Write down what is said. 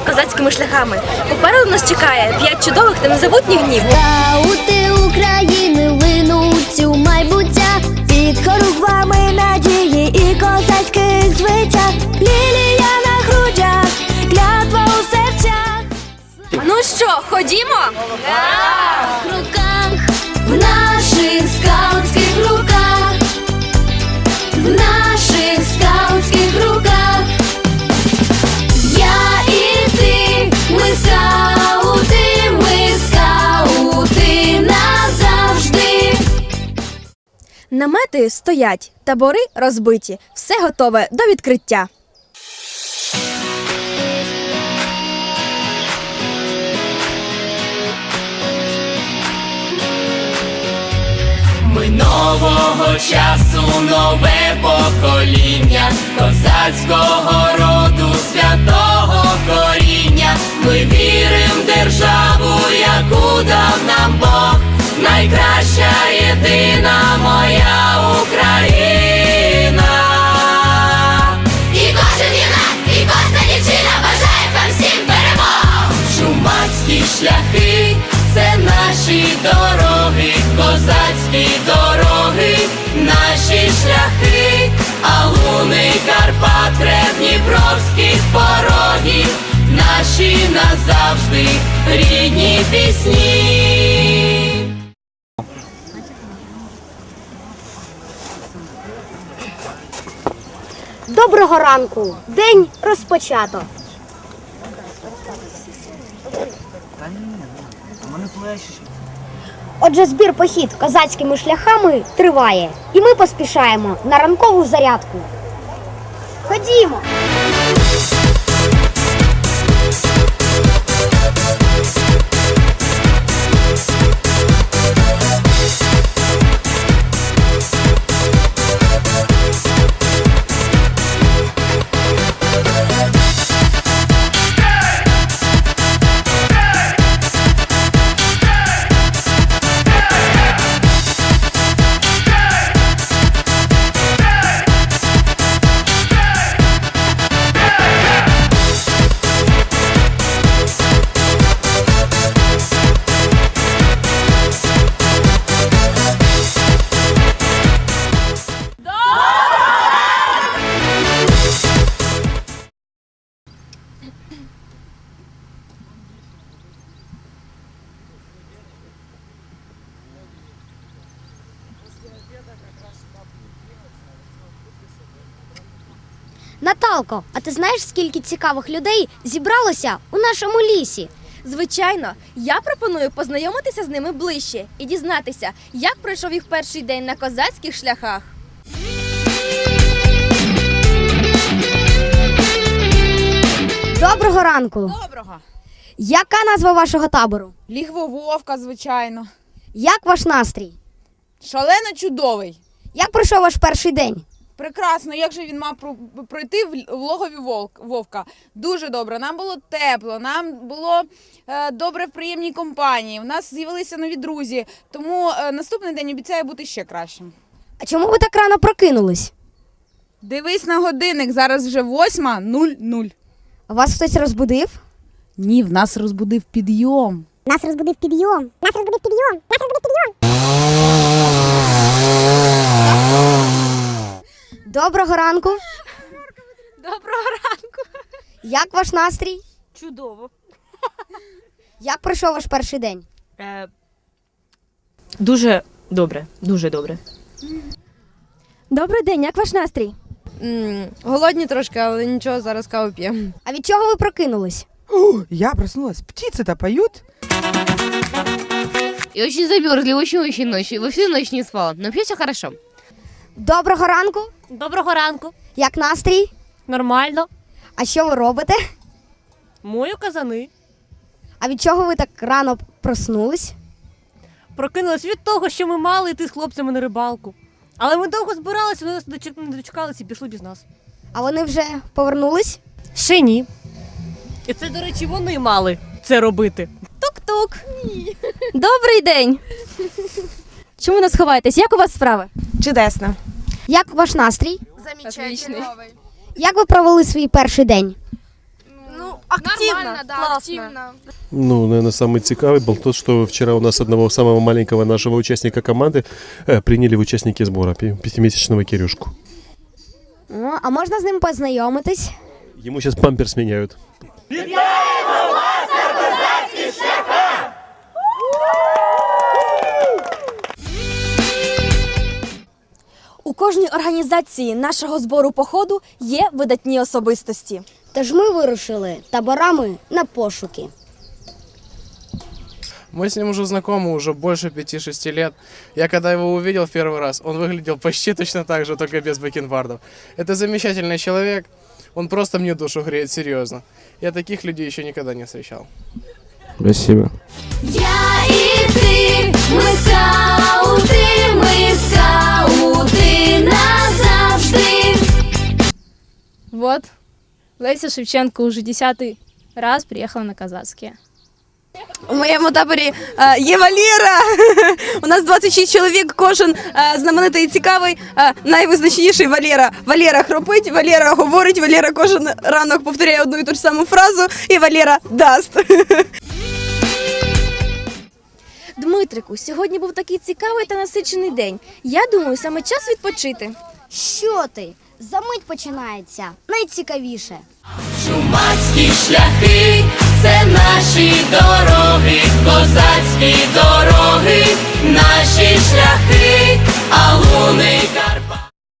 козацькими шляхами. Попереду нас чекає п'ять чудових та незабутніх днів. Скаути України линуть у майбуття під хоругвами надії і козацьких звичай. Лілія на грудях, клятва у серцях. Ну що, ходімо? Намети стоять, табори розбиті. Все готове до відкриття. Ми нового часу, нове покоління, козацького роду, святого коріння. Ми вірим в державу, яку дав нам Бог, козацькі дороги, наші шляхи, а луни Карпат, Дніпровських порогів, наші назавжди рідні пісні. Доброго ранку! День розпочато. Отже, збір похід козацькими шляхами триває, і ми поспішаємо на ранкову зарядку. Ходімо! Наталко, а ти знаєш, скільки цікавих людей зібралося у нашому лісі? Звичайно, я пропоную познайомитися з ними ближче і дізнатися, як пройшов їх перший день на козацьких шляхах. Доброго ранку! Доброго. Яка назва вашого табору? Лігво вовка, звичайно. Як ваш настрій? Шалено чудовий. Як пройшов ваш перший день? Прекрасно, як же він мав пройти в логові вовка? Дуже добре. Нам було тепло, нам було е, добре в приємній компанії. У нас з'явилися нові друзі. Тому е, наступний день обіцяє бути ще кращим. А чому ви так рано прокинулись? Дивись на годинник, зараз вже 8.00. Вас хтось розбудив? Ні, в нас розбудив підйом. Нас розбудив підйом. Нас розбудив підйом. Нас розбудив підйом. Доброго ранку. Доброго ранку! Як ваш настрій? Чудово. Як пройшов ваш перший день? Е, дуже добре, дуже добре. Добрий день, як ваш настрій? голодні трошки, але нічого, зараз каву п'ємо. А від чого ви прокинулись? Я проснулась. Птицы-то поют? И очень замерзли, очень-очень ночью. Во всю ночь не спала. Но все хорошо. Доброго ранку. Доброго ранку. Як настрій? Нормально. А що ви робите? Мою казани. А від чого ви так рано проснулись? Прокинулась від того, що ми мали йти з хлопцями на рибалку. Але ми довго збиралися, вони нас дочек- не дочекалися і пішли без нас. А вони вже повернулись? Ще ні. І це, до речі, вони мали це робити. Тук-тук. Добрий день. Чому не сховаєтесь? Як у вас справи? Чудесно. Як ваш настрій? Отличний. Як ви провели свій перший день? Ну, активно, да, активно. Ну, наверное, самый цікавый был тот, что вчера у нас одного самого маленького нашего участника команды э, приняли в участники сбора, пи- пятимесячного Кирюшку. Ну, а можна з ним познайомитись? Ему сейчас памперс меняют. кожній організації нашого збору походу є видатні особистості. Тож ми вирушили таборами на пошуки. Мы с ним уже знакомы уже больше 5-6 лет. Я когда его увидел в первый раз, он выглядел почти точно так же, только без бакенбардов. Это замечательный человек, он просто мне душу греет, серьезно. Я таких людей еще никогда не встречал. Спасибо. Я Леся Шевченко уже десятый раз приехала на казацкие. У моєму таборі е, є Валера. У нас 26 чоловік, кожен е, знаменитий і цікавий. Е, найвизначніший Валера. Валера хропить, Валера говорить, Валера кожен ранок повторяє одну і ту ж саму фразу, і Валера дасть. Дмитрику, сьогодні був такий цікавий та насичений день. Я думаю, саме час відпочити. Що ти? Замить починається. Найцікавіше. Чумацькі шляхи, це наші дороги, козацькі дороги, наші шляхи, а луни